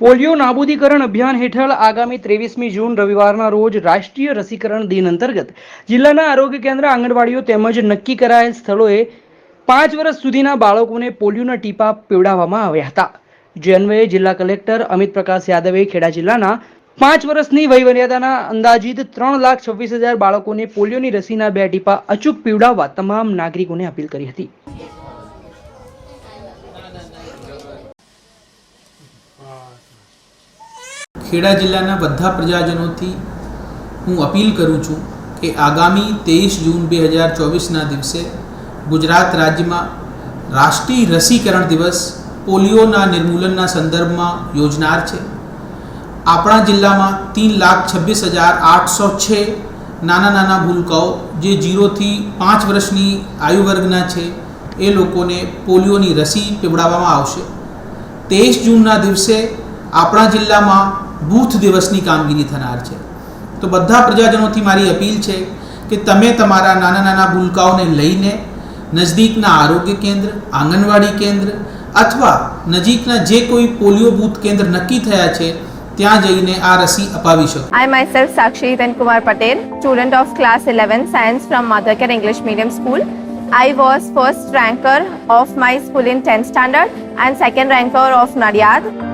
Polio નાબૂદીકરણ અભિયાન હેઠળ આગામી ત્રેવીસમી જૂન રવિવારના રોજ રાષ્ટ્રીય રસીકરણ દિન અંતર્ગત જિલ્લાના આરોગ્ય કેન્દ્ર આંગણવાડીઓ તેમજ નક્કી કરાયેલ સ્થળોએ પાંચ વર્ષ સુધીના બાળકોને પોલિયોના ટીપા પીવડાવવામાં આવ્યા હતા. જે અન્વયે જિલ્લા કલેક્ટર અમિત પ્રકાશ યાદવે ખેડા જિલ્લાના પાંચ વર્ષની વયમર્યાદાના અંદાજિત ત્રણ લાખ છવ્વીસ હજાર બાળકોને પોલિયોની રસીના બે ટીપા અચૂક પીવડાવવા તમામ નાગરિકોને અપીલ કરી હતી. ખેડા જિલ્લાના બધા પ્રજાજનોથી હું અપીલ કરું છું કે આગામી તેવીસ જૂન બે હજાર ચોવીસના દિવસે ગુજરાત રાજ્યમાં રાષ્ટ્રીય રસીકરણ દિવસ પોલિયોના નિર્મૂલનના સંદર્ભમાં યોજનાર છે. આપણા જિલ્લામાં ત્રણ લાખ છવ્વીસ હજાર આઠસો છે નાના નાના ભૂલકાઓ જે જીરોથી પાંચ વર્ષની આયુ વર્ગના છે, એ લોકોને પોલિયોની રસી પીવડાવવામાં આવશે. તેવીસ જૂનના દિવસે આપણા જિલ્લામાં બૂથ દિવસની કામગીરી થનાર છે તો બધા પ્રજાજનોથી મારી અપીલ છે કે તમે તમારા નાના નાના ભૂલકાઓને લઈને નજદીકના આરોગ્ય કેન્દ્ર આંગણવાડી કેન્દ્ર અથવા નજીકના જે કોઈ પોલિયો બૂથ કેન્દ્ર નક્કી થયા છે ત્યાં જઈને આ રસી અપાવી શકો I myself Sakshi Hitan Kumar Patel, student of class 11 science from Mother Care English Medium School. I was first ranker of my school in 10th standard and second ranker of Nadiad.